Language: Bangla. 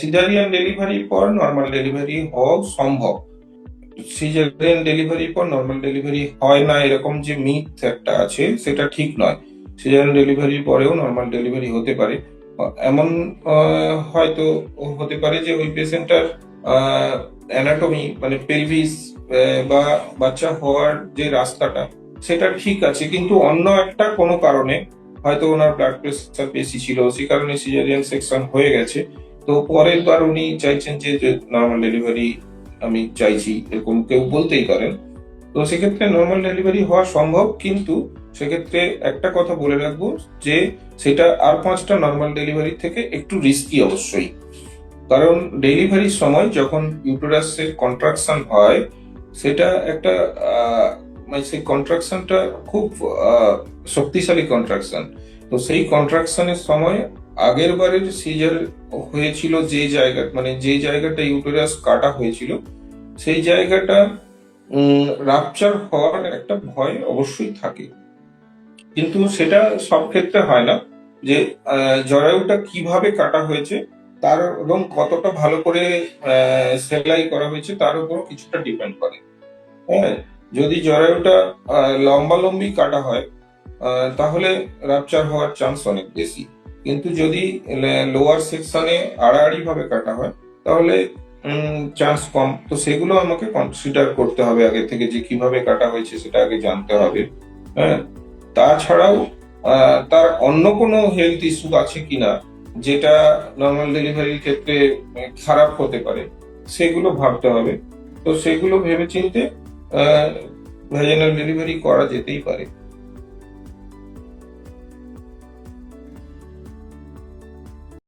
সিজারিয়ান ডেলিভারির পর নর্মাল ডেলিভারি হওয়া সম্ভব। সিজারিয়ান ডেলিভারির পর নর্মাল ডেলিভারি হয় না, এরকম যে মিথ একটা আছে, সেটা ঠিক নয়। সিজারিয়ান ডেলিভারির পরেও নর্মাল ডেলিভারি হতে পারে। এমন হয়তো হতে পারে যে ওই পেশেন্টটার অ্যানাটমি মানে পেলভিস বা বাচ্চা হওয়ার যে রাস্তাটা, সেটা ঠিক আছে, কিন্তু অন্য একটা কোনো কারণে হয়তো ওনার ব্লাড প্রেশার বেশি ছিল, সেই কারণে সিজারিয়ান সেকশন হয়ে গেছে। তো পরের বার উনি চাইছেন যে নর্মাল ডেলিভারি আমি চাইছি, এরকম কেউ বলতেই পারেন। তো সেক্ষেত্রে নর্মাল ডেলিভারি হওয়া সম্ভব, কিন্তু সেক্ষেত্রে একটা কথা বলে রাখব যে, সেটা আর পাঁচটা নর্মাল ডেলিভারি থেকে একটু রিস্কি অবশ্যই। কারণ ডেলিভারির সময় যখন ইউটোরাসের কন্ট্রাকশন হয়, সেটা একটা মানে সেই কন্ট্রাকশনটা খুব শক্তিশালী কন্ট্রাকশন তো সেই কন্ট্রাকশনের সময় আগের বারের সিজার হয়েছিল যে জায়গা মানে যে জায়গাটা ইউটেরাস কাটা হয়েছিল, সেই জায়গাটা রাপচার হওয়ার একটা ভয় অবশ্যই থাকে। কিন্তু সেটা সব ক্ষেত্রে হয় না যে জরায়ুটা কীভাবে কাটা হয়েছে, তার এবং কতটা ভালো করে সেলাই করা হয়েছে, তার উপর কিছুটা ডিপেন্ড করে। হ্যাঁ যদি জরায়ুটা লম্বালম্বি কাটা হয় তাহলে রাপচার হওয়ার চান্স অনেক বেশি। কিন্তু যদি লোয়ার সেকশনে আড়াআড়ি ভাবে কাটা হয়, তাহলে চান্স কম। তো সেগুলো আমাকে কনসিডার করতে হবে আগে থেকে যে কীভাবে কাটা হয়েছে সেটা আগে জানতে হবে। হ্যাঁ? তাছাড়াও তার অন্য কোনো হেলথ ইস্যু আছে কিনা, যেটা নর্মাল ডেলিভারির ক্ষেত্রে খারাপ হতে পারে, সেগুলো ভাবতে হবে। তো সেগুলো ভেবে চিনতে ভ্যাজিনাল ডেলিভারি করা যেতেই পারে।